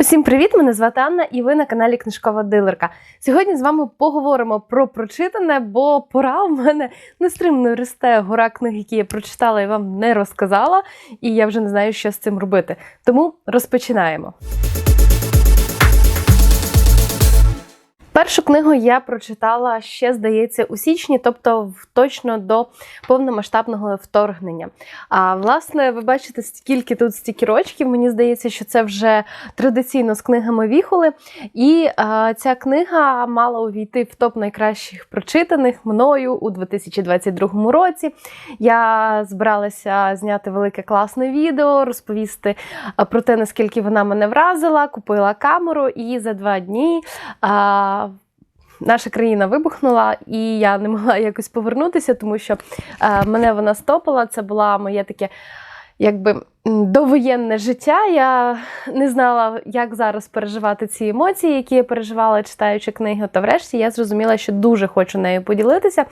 Усім привіт! Мене звати Анна, і ви на каналі Книжкова Дилерка. Сьогодні з вами поговоримо про прочитане, бо пора в мене нестримно росте гора книг, які я прочитала і вам не розказала, і я вже не знаю, що з цим робити. Тому розпочинаємо. Першу книгу я прочитала ще, здається, у січні, тобто точно до повномасштабного вторгнення. А власне, ви бачите, скільки тут стікерочків. Мені здається, що це вже традиційно з книгами віхоли. І а, ця книга мала увійти в топ найкращих прочитаних мною у 2022 році. Я збиралася зняти велике класне відео, розповісти про те, наскільки вона мене вразила, купила камеру, і за два дні. А, Наша країна вибухнула, і я не могла якось повернутися, тому що е, мене вона стопила. Це була моє таке, якби довоєнне життя. Я не знала, як зараз переживати ці емоції, які я переживала, читаючи книги. Та врешті я зрозуміла, що дуже хочу нею поділитися,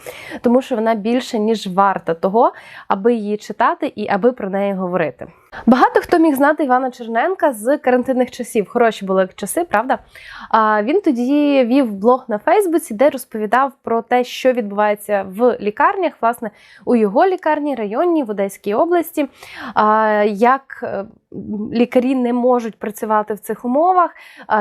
тому що вона більше ніж варта того, аби її читати і аби про неї говорити. Багато хто міг знати Івана Черненка з карантинних часів. Хороші були часи, правда? А, Він тоді вів блог на Фейсбуці, де розповідав про те, що відбувається в лікарнях, власне, у його лікарні, районній в Одеській області, а, як е, лікарі не можуть працювати в цих умовах,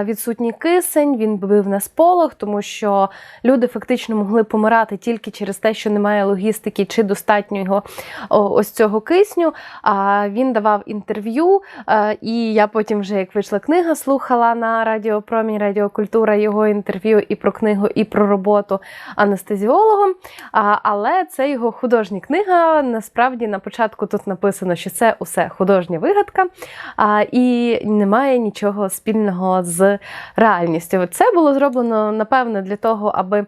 відсутній кисень, він бив на сполох, тому що люди фактично могли помирати тільки через те, що немає логістики чи достатнього ось цього кисню. А він давав інтерв'ю, е, і я потім, вже як вийшла книга, слухала на Радіо Промінь, Радіокультура його інтерв'ю і про книгу, і про роботу анестезіологом. Але це його художня книга. Насправді на початку тут написано, що це усе художня вигадка, а, і немає нічого спільного з реальністю. Це було зроблено напевно для того, аби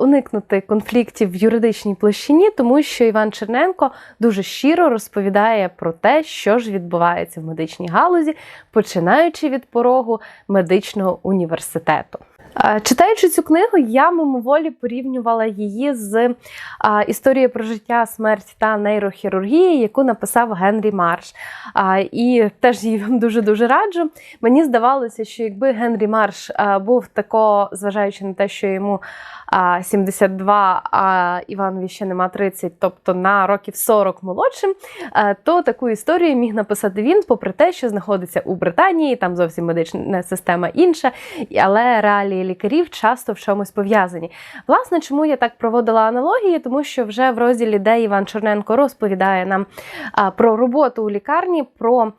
уникнути конфліктів в юридичній площині, тому що Іван Черненко дуже щиро розповідає про те, що ж відбувається в медичній галузі, починаючи від порогу медичного університету. Е, Читаючи цю книгу, я мимоволі порівнювала її з історією про життя, смерть та нейрохірургії, яку написав Генрі Марш. І теж її вам дуже дуже раджу. Мені здавалося, що якби Генрі Марш був тако, зважаючи на те, що йому 72, а Іванові ще нема 30, тобто на років 40 молодшим, е, то таку історію міг написати він, попри те, що знаходиться у Британії, там зовсім медична система інша, але реалії лікарів часто в чомусь пов'язані. Власне, чому я так проводила аналогії? Тому що вже в розділі, де Іван Чорненко розповідає нам про роботу у лікарні, про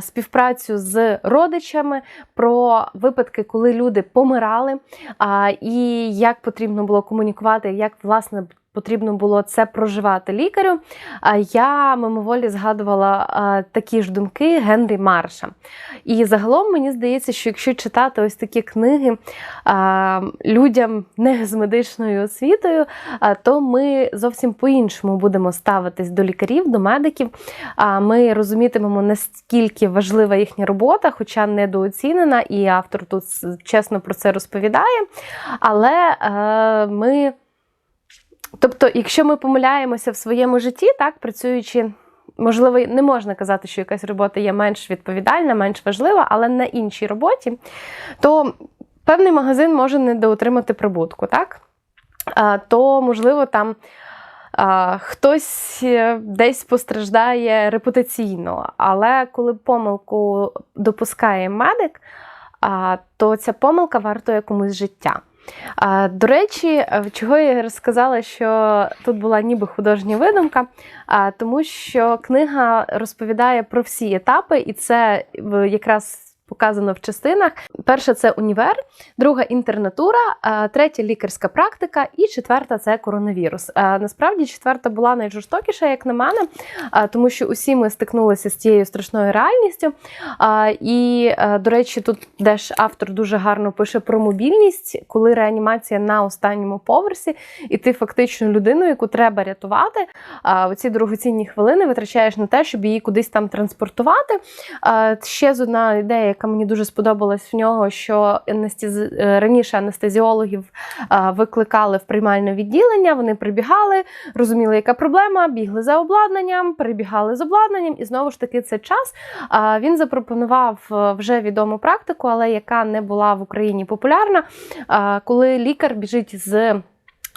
співпрацю з родичами, про випадки, коли люди помирали, і як потрібно було комунікувати, як власне. Потрібно було це проживати лікарю. Я мимоволі згадувала такі ж думки Генрі Марша. І загалом мені здається, що якщо читати ось такі книги людям не з медичною освітою, то ми зовсім по-іншому будемо ставитись до лікарів, до медиків. Ми розумітимемо, наскільки важлива їхня робота, хоча недооцінена, і автор тут чесно про це розповідає. Але е, ми. Тобто, якщо ми помиляємося в своєму житті, так працюючи, можливо, не можна казати, що якась робота є менш відповідальна, менш важлива, але на іншій роботі, то певний магазин може недоотримати прибутку, так? А, то, можливо, там. Хтось е, десь постраждає репутаційно, але коли помилку допускає медик, то ця помилка вартує комусь життя. А, До речі, е, чого я розказала, що тут була ніби художня видумка, а, тому що книга розповідає про всі етапи, і це е, якраз показано в частинах. Перша це універ, друга інтернатура, третя лікарська практика, і четверта це коронавірус. Насправді, четверта була найжорстокіша, як на мене, тому що усі ми стикнулися з цією страшною реальністю. І, е, до речі, тут теж автор дуже гарно пише про мобільність, коли реанімація на останньому поверсі, і ти фактично людину, яку треба рятувати, оці дорогоцінні хвилини витрачаєш на те, щоб її кудись там транспортувати. Ще з одна ідея, яка мені дуже сподобалась в нього, що анестез... е, раніше анестезіологів викликали в приймальне відділення. Вони прибігали, розуміли, яка проблема, бігли за обладнанням, перебігали з обладнанням, і знову ж таки це час. Він запропонував е, вже відому практику, але яка не була в Україні популярна, коли лікар біжить з.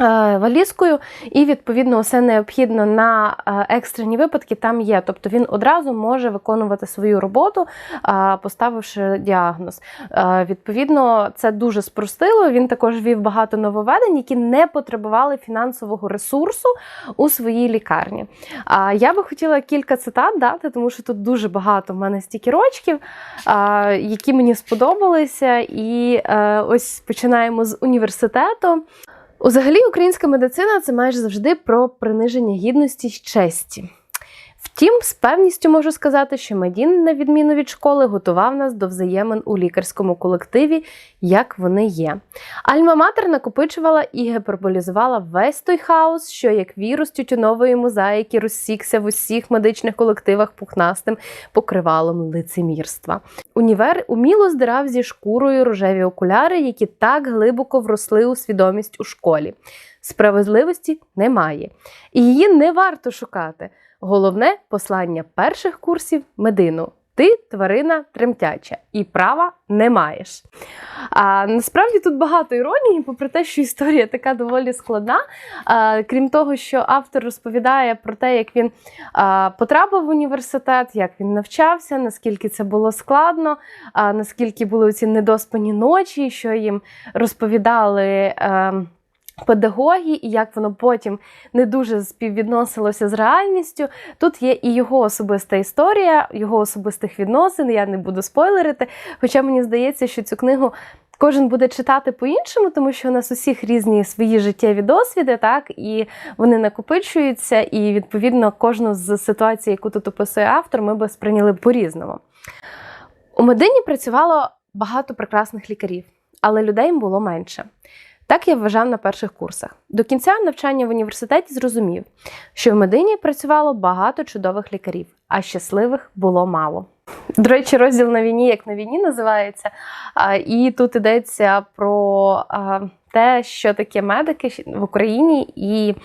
Е, Валізкою, і відповідно все необхідно на е, екстрені випадки там є. Тобто він одразу може виконувати свою роботу, е, поставивши діагноз. Відповідно, це дуже спростило. Він також вів багато нововведень, які не потребували фінансового ресурсу у своїй лікарні. Я би хотіла кілька цитат дати, тому що тут дуже багато в мене стікерочків, які мені сподобалися. І ось починаємо з університету. Взагалі, українська медицина це майже завжди про приниження гідності й честі. Втім, з певністю можу сказати, що Медін, на відміну від школи, готував нас до взаємин у лікарському колективі, як вони є. Альма-матер накопичувала і гіперболізувала весь той хаос, що як вірус тютюнової мозаїки розсікся в усіх медичних колективах пухнастим покривалом лицемірства. Універ уміло здирав зі шкурою рожеві окуляри, які так глибоко вросли у свідомість у школі. Справедливості немає, і її не варто шукати. Головне послання перших курсів медину. Ти тварина тремтяча і права не маєш. А, насправді тут багато іронії, попри те, що історія така доволі складна. А, крім того, що автор розповідає про те, як він а, потрапив в університет, як він навчався, наскільки це було складно, а, наскільки були ці недоспані ночі, що їм розповідали. А, Педагоги, і як воно потім не дуже співвідносилося з реальністю. Тут є і його особиста історія, його особистих відносин. Я не буду спойлерити. Хоча мені здається, що цю книгу кожен буде читати по-іншому, тому що у нас усіх різні свої життєві досвіди, так і вони накопичуються, і відповідно кожну з ситуацій, яку тут описує автор, ми би сприйняли по-різному. У медині працювало багато прекрасних лікарів, але людей було менше. Так я вважав на перших курсах. До кінця навчання в університеті зрозумів, що в медині працювало багато чудових лікарів, а щасливих було мало. До речі, розділ на війні, як на війні називається. І тут йдеться про те, що таке медики в Україні і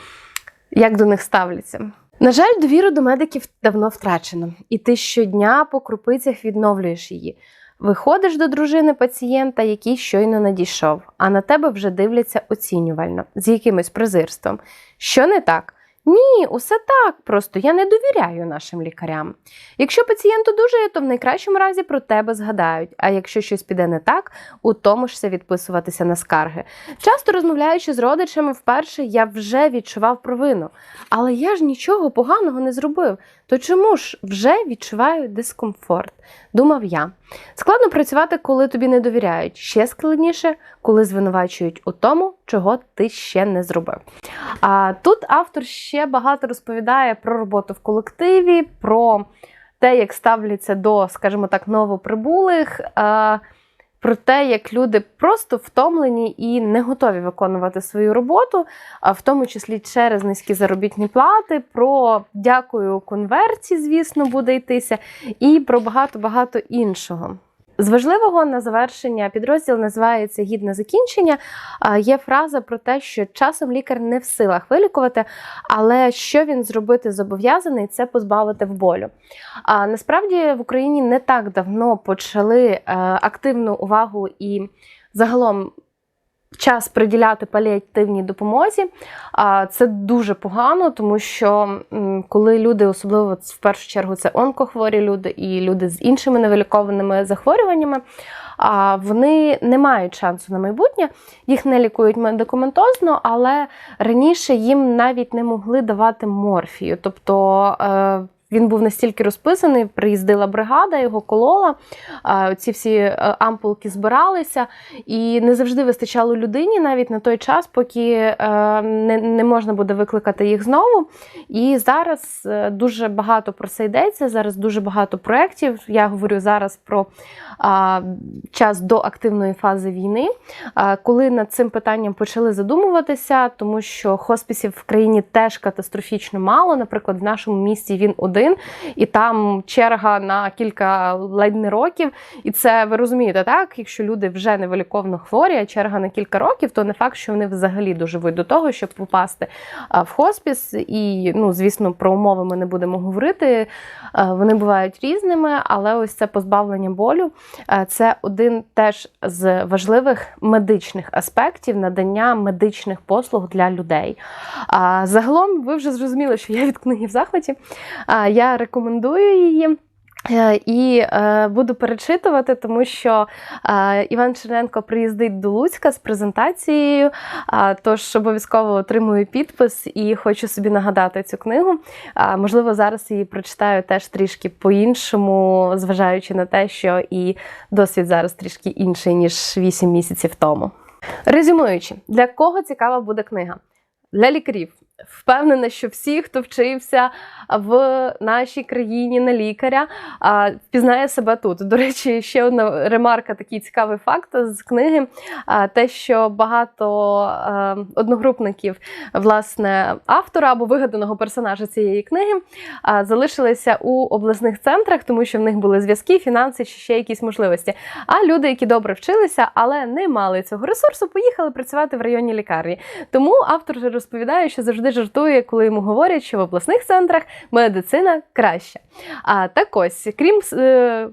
як до них ставляться. На жаль, довіру до медиків давно втрачено, і ти щодня по крупицях відновлюєш її. Виходиш до дружини пацієнта, який щойно надійшов, а на тебе вже дивляться оцінювально, з якимось презирством. Що не так? Ні, усе так, просто я не довіряю нашим лікарям. Якщо пацієнт одужає, то в найкращому разі про тебе згадають, а якщо щось піде не так, утомишся відписуватися на скарги. Часто розмовляючи з родичами вперше, я вже відчував провину. Але я ж нічого поганого не зробив. То чому ж вже відчуваю дискомфорт? Думав я. Складно працювати, коли тобі не довіряють. Ще складніше, коли звинувачують у тому, чого ти ще не зробив. А тут автор ще багато розповідає про роботу в колективі, про те, як ставляться до, скажімо так, новоприбулих. Про те, як люди просто втомлені і не готові виконувати свою роботу, а в тому числі через низькі заробітні плати, про дякую конверті, звісно, буде йтися, і про багато-багато іншого. З важливого на завершення підрозділ називається гідне закінчення. Є фраза про те, що часом лікар не в силах вилікувати, але що він зробити зобов'язаний, це позбавити в болю. А насправді в Україні не так давно почали е, активну увагу і загалом. Час приділяти паліативній допомозі, це дуже погано, тому що коли люди, особливо в першу чергу, це онкохворі люди і люди з іншими невилікованими захворюваннями, вони не мають шансу на майбутнє, їх не лікують медикаментозно, але раніше їм навіть не могли давати морфію. Тобто е, він був настільки розписаний, приїздила бригада, його колола, ці всі е, ампулки збиралися, і не завжди вистачало людині навіть на той час, поки е, не, не можна буде викликати їх знову. І зараз е, дуже багато про це йдеться. Зараз дуже багато проєктів. Я говорю зараз про час до активної фази війни, коли над цим питанням почали задумуватися, тому що хоспісів в країні теж катастрофічно мало. Наприклад, в нашому місті він один годин, і там черга на кілька ледь не років. І це ви розумієте, так? Якщо люди вже невиліковно хворі, а черга на кілька років, то не факт, що вони взагалі доживуть до того, щоб попасти в хоспіс. І, ну, звісно, про умови ми не будемо говорити. Вони бувають різними, але ось це позбавлення болю це один теж з важливих медичних аспектів надання медичних послуг для людей. Загалом, ви вже зрозуміли, що я від книги в захваті. Я рекомендую її. Е, І е, буду перечитувати, тому що е, Іван Черненко приїздить до Луцька з презентацією. е, Тож обов'язково отримую підпис і хочу собі нагадати цю книгу. Е, Можливо, зараз її прочитаю теж трішки по-іншому, зважаючи на те, що і досвід зараз трішки інший ніж 8 місяців тому. Резюмуючи, для кого цікава буде книга? Для лікарів. Впевнена, що всі, хто вчився в нашій країні на лікаря, впізнає себе тут. До речі, ще одна ремарка, такий цікавий факт з книги: те, що багато одногрупників власне автора або вигаданого персонажа цієї книги залишилися у обласних центрах, тому що в них були зв'язки, фінанси чи ще якісь можливості. А люди, які добре вчилися, але не мали цього ресурсу, поїхали працювати в районній лікарні. Тому автор розповідає, що завжди жартує, коли йому говорять, що в обласних центрах медицина краща. А так ось, крім е,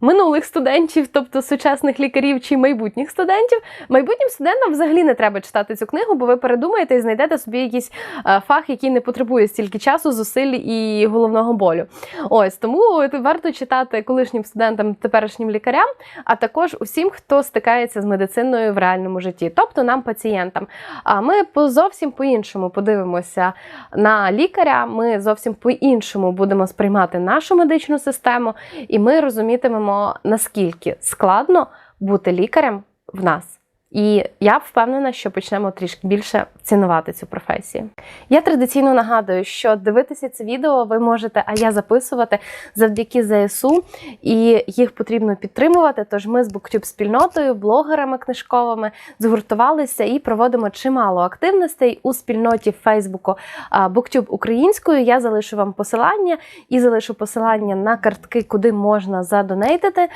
минулих студентів, тобто сучасних лікарів чи майбутніх студентів, майбутнім студентам взагалі не треба читати цю книгу, бо ви передумаєте і знайдете собі якийсь е, фах, який не потребує стільки часу, зусиль і головного болю. Ось тому варто читати колишнім студентам, теперішнім лікарям, а також усім, хто стикається з медициною в реальному житті, тобто нам, пацієнтам. А ми зовсім по-іншому подивимося на лікаря. Ми зовсім по-іншому будемо сприймати нашу медичну систему, і ми розумітимемо, наскільки складно бути лікарем в нас. І я впевнена, що почнемо трішки більше цінувати цю професію. Я традиційно нагадую, що дивитися це відео ви можете, а я записувати завдяки ЗСУ, і їх потрібно підтримувати. Тож ми з BookTube спільнотою, блогерами книжковими згуртувалися і проводимо чимало активностей у спільноті Фейсбуку BookTube українською. Я залишу вам посилання і залишу посилання на картки, куди можна задонейтити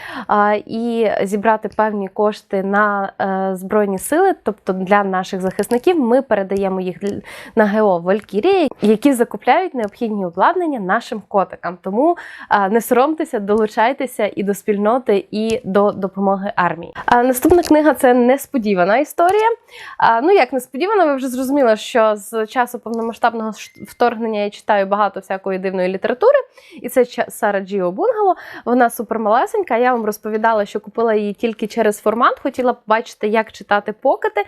і зібрати певні кошти на е, збройні сили, тобто для наших захисників. Ми передаємо їх на ГО Валькірія, які закупляють необхідні обладнання нашим котикам. Тому не соромтеся, долучайтеся і до спільноти, і до допомоги армії. Наступна книга це несподівана історія. Ну як несподівано, ви вже зрозуміли, що з часу повномасштабного вторгнення я читаю багато всякої дивної літератури, і це Сара Джіо Бунгало. Вона супермалесенька. Я вам розповідала, що купила її тільки через формат. Хотіла побачити, як читати покети.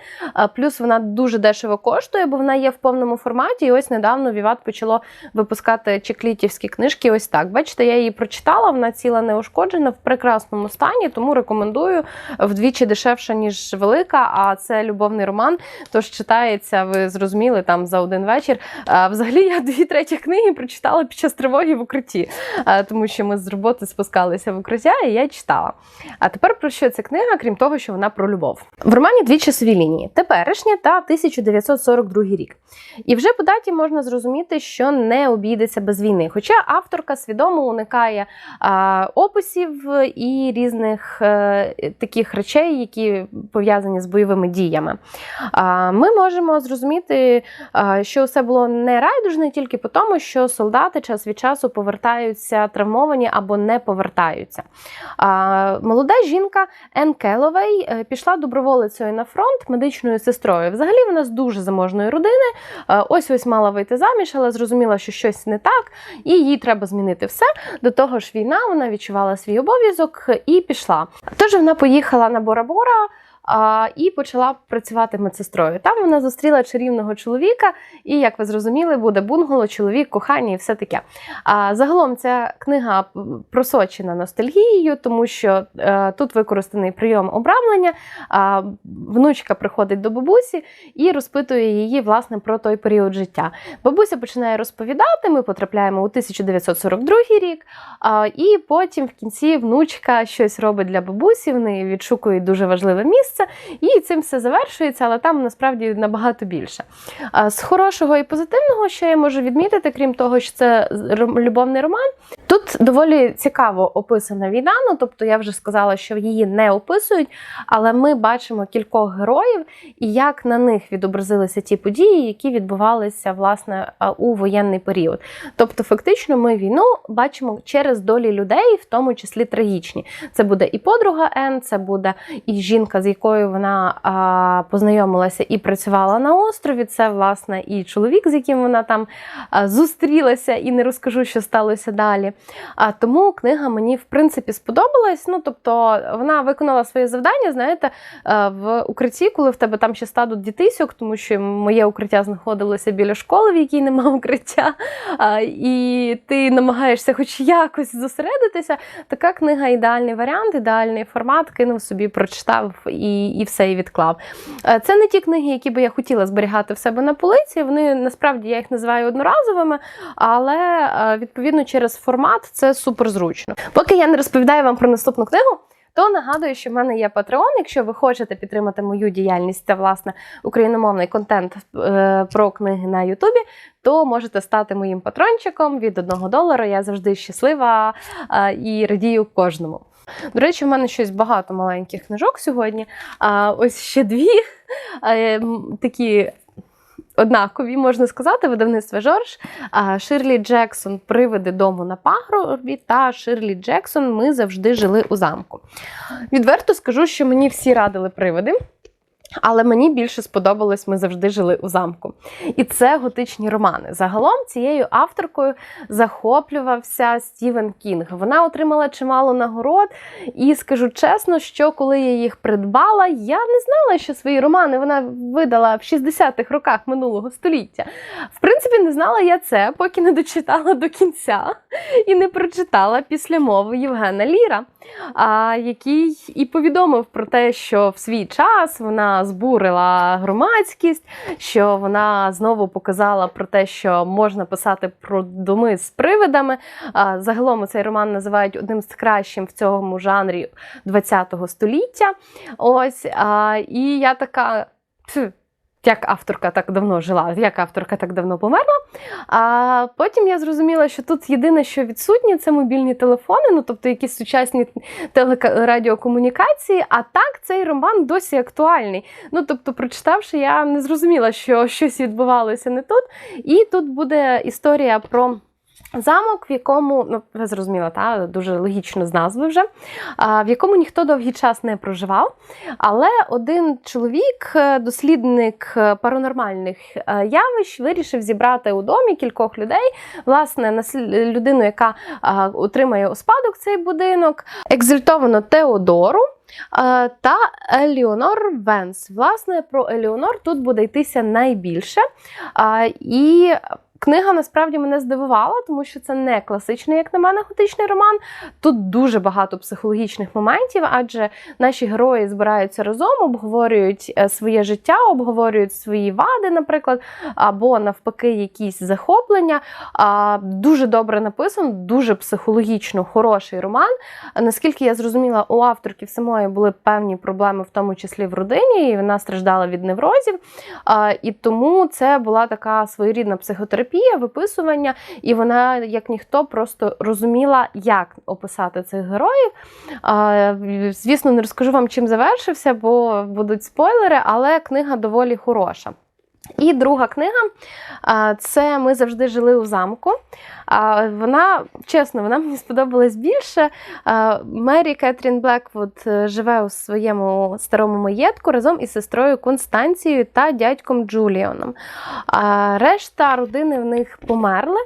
Плюс вона дуже дешево коштує, бо вона є в повному форматі. І ось недавно Віват почало випускати чеклітівські книжки. Ось так. Бачите, я її прочитала. Вона ціла неушкоджена в прекрасному стані, тому рекомендую вдвічі дешевша, ніж велика. А це любовний роман. Тож читається, ви зрозуміли, там за один вечір. Взагалі я дві треті книги прочитала під час тривоги в укритті, тому що ми з роботи спускалися в укриття, і я читала. А тепер про що ця книга, крім того, що вона про любов? Романі дві часові лінії: теперішня та 1942 рік. І вже по даті можна зрозуміти, що не обійдеться без війни. Хоча авторка свідомо уникає а, описів і різних е, таких речей, які пов'язані з бойовими діями. А, ми можемо зрозуміти, а, що все було не райдужне тільки по тому, що солдати час від часу повертаються травмовані або не повертаються. А, молода жінка Ен Келовей е, пішла доброволицею на фронт медичною сестрою. Взагалі вона з дуже заможної родини. Е, Ось ось мала вийти заміж, але зрозуміла, що щось не так, і їй треба змінити все. До того ж, війна вона відчувала свій обов'язок і пішла. Тож вона поїхала на Бора-Бора. І почала працювати медсестрою. Там вона зустріла чарівного чоловіка, і, як ви зрозуміли, буде бунгало, чоловік, кохання і все таке. А загалом ця книга просочена ностальгією, тому що е, тут використаний прийом обрамлення. Внучка приходить до бабусі і розпитує її власне про той період життя. Бабуся починає розповідати. Ми потрапляємо у 1942 рік, і потім в кінці внучка щось робить для бабусі. В неї відшукують дуже важливе місце. Місце, і цим все завершується, але там насправді набагато більше. З хорошого і позитивного, що я можу відмітити, крім того, що це любовний роман, тут доволі цікаво описана війна. Ну тобто я вже сказала, що її не описують, але ми бачимо кількох героїв і як на них відобразилися ті події, які відбувалися власне у воєнний період. Тобто, фактично, ми війну бачимо через долі людей, в тому числі трагічні. Це буде і подруга Ен, це буде і жінка, з якою вона а, познайомилася і працювала на острові. Це власне і чоловік, з яким вона там зустрілася, і не розкажу, що сталося далі. А тому книга мені в принципі сподобалась. Ну тобто вона виконала своє завдання. Знаєте, в укритті, коли в тебе там ще стадуть дітисьок, тому що моє укриття знаходилося біля школи, в якій немає укриття, і ти намагаєшся хоч якось зосередитися. Така книга ідеальний варіант, ідеальний формат, кинув собі, прочитав і, і все і відклав. Е, Це не ті книги, які би я хотіла зберігати в себе на полиці. Вони насправді я їх називаю одноразовими, але е, відповідно через формат це супер зручно. Поки я не розповідаю вам про наступну книгу. То нагадую, що в мене є Patreon. Якщо ви хочете підтримати мою діяльність та власне україномовний контент е, про книги на Ютубі, то можете стати моїм патрончиком від 1 долара. Я завжди щаслива і радію кожному. До речі, в мене щось багато маленьких книжок сьогодні. А ось ще дві е, такі. Однакові, можна сказати, видавництво Жорж, Ширлі Джексон Привиди дому на пагорбі та Ширлі Джексон Ми завжди жили у замку. Відверто скажу, що мені всі радили привиди. Але мені більше сподобалось, ми завжди жили у замку. І це готичні романи. Загалом цією авторкою захоплювався Стівен Кінг. Вона отримала чимало нагород, і скажу чесно, що коли я їх придбала, я не знала, що свої романи вона видала в 60-х роках минулого століття. В принципі, не знала я це, поки не дочитала до кінця і не прочитала після мови Євгена Ліра, який і повідомив про те, що в свій час вона збурила громадськість, що вона знову показала про те, що можна писати про доми з привидами. Загалом цей роман називають одним з кращим в цьому жанрі ХХ століття. Ось і я така. «Пф, Як авторка так давно жила, як авторка так давно померла. А потім я зрозуміла, що тут єдине, що відсутнє, це мобільні телефони, ну тобто якісь сучасні телерадіокомунікації. А так цей роман досі актуальний. Ну тобто, прочитавши, я не зрозуміла, що щось відбувалося не тут. І тут буде історія про. Замок, в якому, ну ви зрозуміла, та дуже логічно з назви вже, в якому ніхто довгий час не проживав. Але один чоловік, е, дослідник е, паранормальних е, явищ, вирішив зібрати у домі кількох людей, власне, людину, яка отримає у спадок цей будинок, екзальтовано Теодору. Та Еліонор Венс. Власне, про Еліонор тут буде йтися найбільше. І Книга насправді мене здивувала, тому що це не класичний, як на мене, готичний роман. Тут дуже багато психологічних моментів, адже наші герої збираються разом, обговорюють е, своє життя, обговорюють свої вади, наприклад, або навпаки, якісь захоплення. Дуже добре написано, дуже психологічно хороший роман. Наскільки я зрозуміла, у авторки самої були певні проблеми, в тому числі в родині, і вона страждала від неврозів. І тому це була така своєрідна психотерапія, виписування, і вона, як ніхто, просто розуміла, як описати цих героїв. Звісно, не розкажу вам, чим завершився, бо будуть спойлери, але книга доволі хороша. І друга книга це Ми завжди жили у замку. Вона, чесно, вона мені сподобалась більше. Мері Кетрін Блеквуд е, живе у своєму старому маєтку разом із сестрою Констанцією та дядьком Джуліоном. Решта родини в них померли.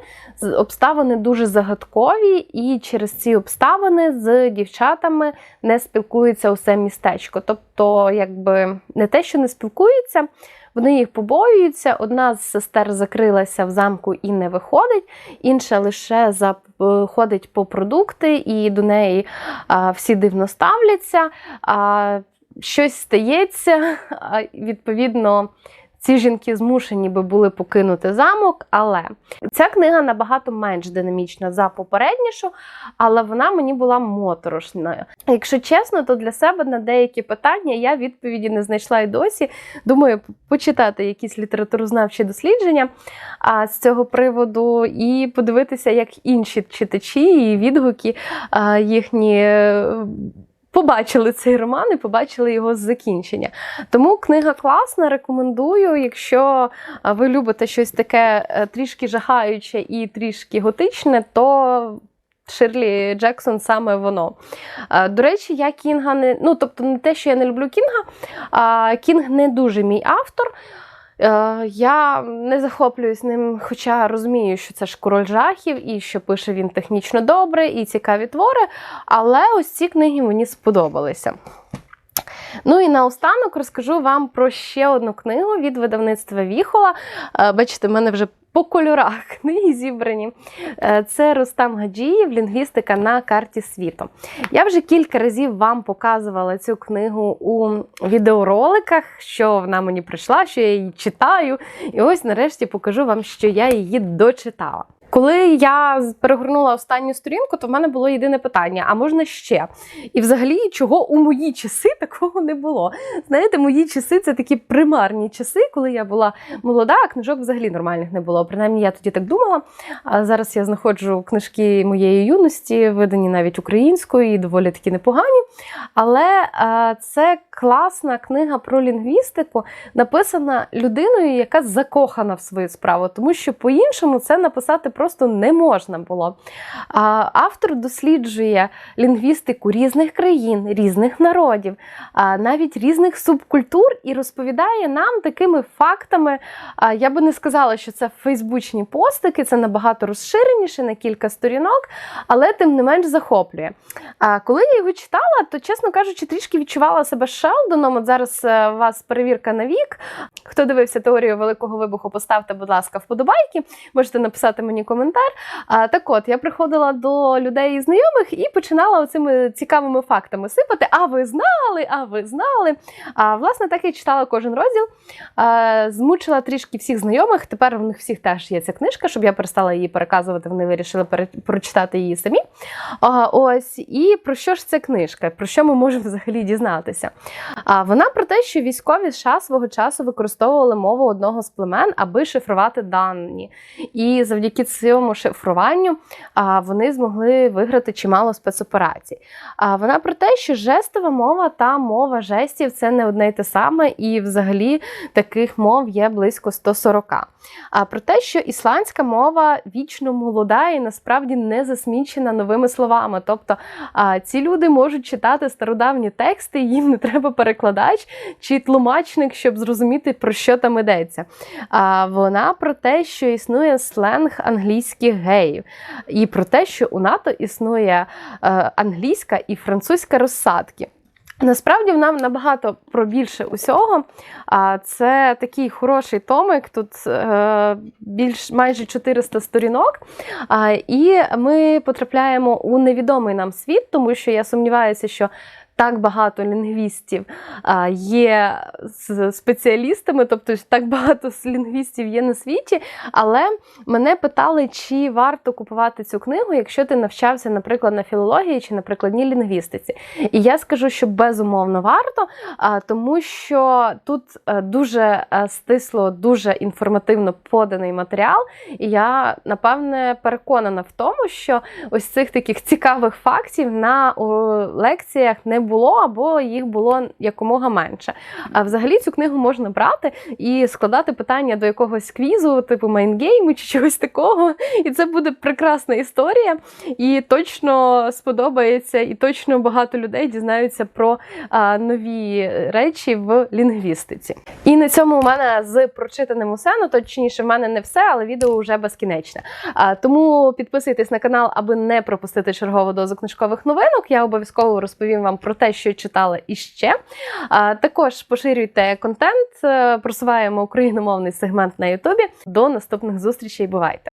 Обставини дуже загадкові, і через ці обставини з дівчатами не спілкується усе містечко. Тобто, якби не те, що не спілкуються. Вони їх побоюються. Одна з сестер закрилася в замку і не виходить, інша лише ходить по продукти, і до неї а, всі дивно ставляться. А, щось стається, відповідно. Ці жінки змушені би були покинути замок. Але ця книга набагато менш динамічна за попереднішу, але вона мені була моторошною. Якщо чесно, то для себе на деякі питання я відповіді не знайшла і досі. Думаю, почитати якісь літературознавчі дослідження а, з цього приводу і подивитися, як інші читачі і відгуки а, їхні. Е, Побачили цей роман і побачили його закінчення. Тому книга класна, рекомендую. Якщо ви любите щось таке е, трішки жахаюче і трішки готичне, то Ширлі Джексон саме воно. Е, До речі, я Кінга не ну, тобто не те, що я не люблю Кінга, а Кінг не дуже мій автор. Е, Я не захоплююсь ним, хоча розумію, що це ж король жахів, і що пише він технічно добре, і цікаві твори. Але ось ці книги мені сподобалися. Ну і наостанок розкажу вам про ще одну книгу від видавництва Віхола. Е, Бачите, в мене вже по кольорах книги зібрані. Е, Це Рустам Гаджієв, лінгвістика на карті світу. Я вже кілька разів вам показувала цю книгу у відеороликах, що вона мені прийшла, що я її читаю. І ось нарешті покажу вам, що я її дочитала. Коли я перегорнула останню сторінку, то в мене було єдине питання: а можна ще? І взагалі, чого у мої часи такого не було? Знаєте, мої часи це такі примарні часи, коли я була молода, а книжок взагалі нормальних не було. Принаймні, я тоді так думала. А зараз я знаходжу книжки моєї юності, видані навіть українською, і доволі такі непогані. Але е, це класна книга про лінгвістику, написана людиною, яка закохана в свою справу, тому що по-іншому це написати просто не можна було. Автор досліджує лінгвістику різних країн, різних народів, навіть різних субкультур і розповідає нам такими фактами. Я би не сказала, що це фейсбучні постики, це набагато розширеніше на кілька сторінок, але тим не менш захоплює. Коли я його читала, то, чесно кажучи, трішки відчувала себе Шелдоном. От зараз е, у вас перевірка на вік. Хто дивився теорію Великого вибуху, поставте, будь ласка, вподобайки. Можете написати мені коментар. А, так от, я приходила до людей і знайомих і починала оцими цікавими фактами сипати. А ви знали, а ви знали. А власне, так я читала кожен розділ, а, змучила трішки всіх знайомих. Тепер в них всіх теж є ця книжка, щоб я перестала її переказувати. Вони вирішили прочитати її самі. А, ось і про що ж ця книжка? Про що ми можемо взагалі дізнатися? А вона про те, що військові США свого часу використовували мову одного з племен, аби шифрувати дані. І завдяки цьому шифруванню вони змогли виграти чимало спецоперацій. Вона про те, що жестова мова та мова жестів це не одне й те саме, і взагалі таких мов є близько 140. А про те, що ісландська мова вічно молода і насправді не засмічена новими словами. Тобто ці люди можуть читати стародавні тексти, їм не треба перекладач чи тлумачник, щоб зрозуміти, про що там йдеться. Вона про те, що існує сленг англійських геїв, і про те, що у НАТО існує е, англійська і французька розсадки. Насправді вона набагато про більше усього. А це такий хороший томик. Тут е, більш майже 400 сторінок. І ми потрапляємо у невідомий нам світ, тому що я сумніваюся, що. Так багато лінгвістів є спеціалістами, тобто так багато лінгвістів є на світі. Але мене питали, чи варто купувати цю книгу, якщо ти навчався, наприклад, на філології чи на прикладній лінгвістиці. І я скажу, що безумовно варто, тому що тут е, дуже е, стисло, дуже інформативно поданий матеріал. І я напевне переконана в тому, що ось цих таких цікавих фактів на лекціях не було або їх було якомога менше. А взагалі цю книгу можна брати і складати питання до якогось квізу, типу мейнгейму чи чогось такого. І це буде прекрасна історія. І точно сподобається, і точно багато людей дізнаються про а, нові речі в лінгвістиці. І на цьому у мене з прочитаним усе, ну точніше, в мене не все, але відео вже безкінечне. А, тому підписуйтесь на канал, аби не пропустити чергову дозу книжкових новинок. Я обов'язково розповім вам про те, що читала іще. Також поширюйте контент, е, просуваємо україномовний сегмент на Ютубі. До наступних зустрічей. Бувайте!